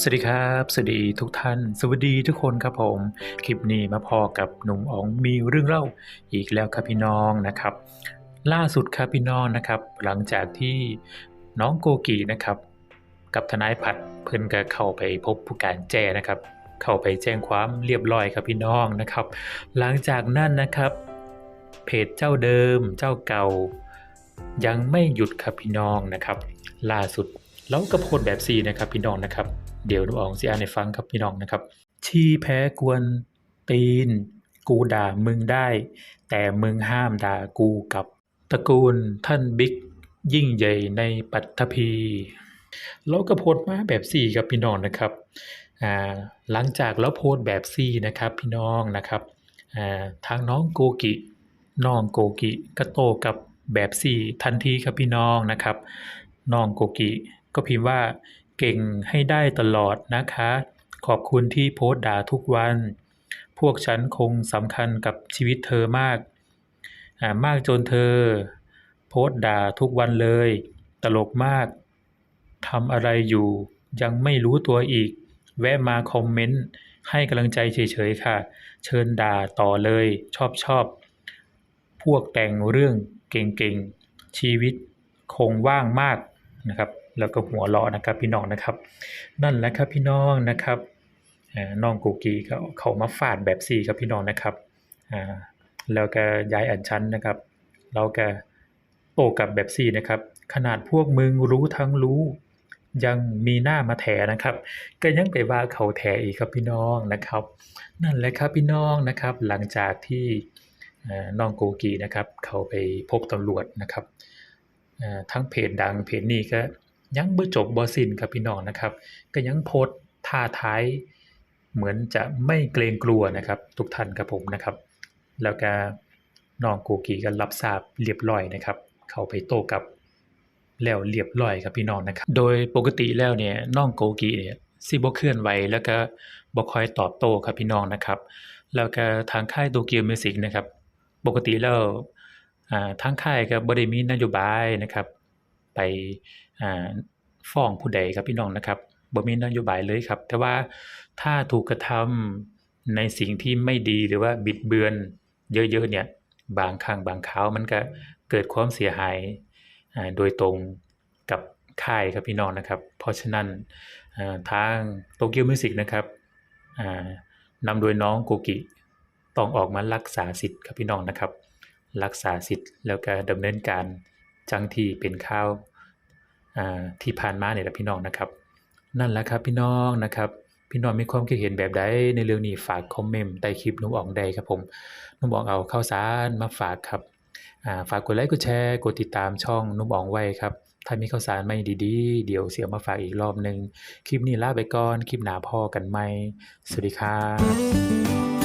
สวัสดีครับ สวัสดีทุกท่าน สวัสดีทุกคนครับผม คลิปนี้มาพอกับหนุ่มอ๋องมีเรื่องเล่าอีกแล้วครับพี่น้องนะครับ ล่าสุดครับพี่น้องนะครับ หลังจากที่น้องโกกีนะครับ กับทนายผัดเพิ่นก็เข้าไปพบผู้การแจ้นะครับ เข้าไปแจ้งความเรียบร้อยครับพี่น้องนะครับ หลังจากนั้นนะครับ เพจเจ้าเดิมเจ้าเก่า ยังไม่หยุดครับพี่น้องนะครับ ล่าสุด แล้วก็โพสต์แบบซีนะครับพี่น้องนะครับ เดี๋ยวดูอองสิอ่าให้ฟังครับพี่น้องนะครับที่แพ้กวนตีน กูด่ามึงได้ แต่มึงห้ามด่ากูกับตระกูลท่านบิ๊กยิ่งใหญ่ในปัตตภีแล้วก็โพสมาแบบสี่ครับพี่น้องนะครับอ่าหลังจากแล้วโพสแบบสี่นะครับพี่น้องนะครับอ่าทางน้องโกกิน้องโกกิก็โตกับแบบสี่ทันทีครับพี่น้องนะครับน้องโกกิ ก็พิมพ์ว่า เก่งให้ได้ตลอดนะคะ ขอบคุณที่โพสต์ด่าทุกวัน พวกฉันคงสำคัญกับชีวิตเธอมาก มากจนเธอ โพสต์ด่าทุกวันเลย ตลกมากทำอะไรอยู่ ยังไม่รู้ตัวอีก แวะมาคอมเมนต์ให้กำลังใจเฉยๆค่ะ เชิญด่าต่อเลย ชอบชอบพวกแต่งเรื่องเก่งๆ ชีวิตคงว่างมากนะครับ แล้วก็หัวเราะนะครับพี่น้องนะครับ นั่นแหละครับพี่น้องนะครับน้องกูกีก็เขามาฟาดแบบสี่ครับพี่น้องนะครับแล้วก็ย้ายอันชั้นนะครับแล้วก็โตกลับแบบสี่นะครับ ขนาดพวกมึงรู้ทั้งรู้ ยังมีหน้ามาแถนะครับ ก็ยังไปว่าเขาแถอีกครับพี่น้องนะครับ นั่นแหละครับพี่น้องนะครับ หลังจากที่น้องโกกีนะครับ เขาไปพบตำรวจนะครับทั้งเพจดังเพจนี้ก็ ยังบ่จบบ่สิ้นครับพี่น้องนะครับ ก็ยังโพสท่าท้ายเหมือนจะไม่เกรงกลัวนะครับ ทุกท่านครับผมนะครับ แล้วก็น้องโกกีก็รับทราบเรียบร้อยนะครับ เข้าไปโต้กับแล้วเรียบร้อยครับพี่น้องนะครับ โดยปกติแล้วเนี่ยน้องโกกีเนี่ยสิบเคลื่อนไหวแล้วก็บ่ค่อยตอบโต้ครับพี่น้องนะครับ แล้วก็ทางค่ายโตเกียวมิวสิกนะครับ ปกติแล้วอ่าทางค่ายก็บ่ได้มีนโยบายนะครับ ไป ฟ้องผู้ใดครับพี่น้องนะครับบ่มีนโยบายเลยครับ แต่ว่าถ้าถูกกระทำในสิ่งที่ไม่ดีหรือว่าบิดเบือนเยอะๆเนี่ยบางครั้งบางคราวมันก็เกิดความเสียหายโดยตรงกับค่ายครับพี่น้องนะครับ เพราะฉะนั้นทางโตเกียวมิวสิกนะครับนำโดยน้องโกกิต้องออกมารักษาสิทธิ์ครับพี่น้องนะครับ รักษาสิทธิ์แล้วก็ดำเนินการจังที่เป็นข้าว ที่ผ่านมาเนี่ยแหละพี่น้องนะครับ นั่นแหละครับพี่น้องนะครับพี่น้องมีความคิดเห็นแบบใดในเรื่องนี้ฝากคอมเมนต์ใต้คลิปนุ่มอ๋องได้ครับผมนุ่มอ๋องเอาข้าวสารมาฝากครับฝากกดไลค์กดแชร์กดติดตามช่องนุ่มอ๋องไว้ครับถ้ามีข่าวสารใหม่ดีๆ เดี๋ยวเสียมาฝากอีกรอบหนึ่งคลิปนี้ลาไปก่อนคลิปหนาพ่อกันใหมสวัสดีครับ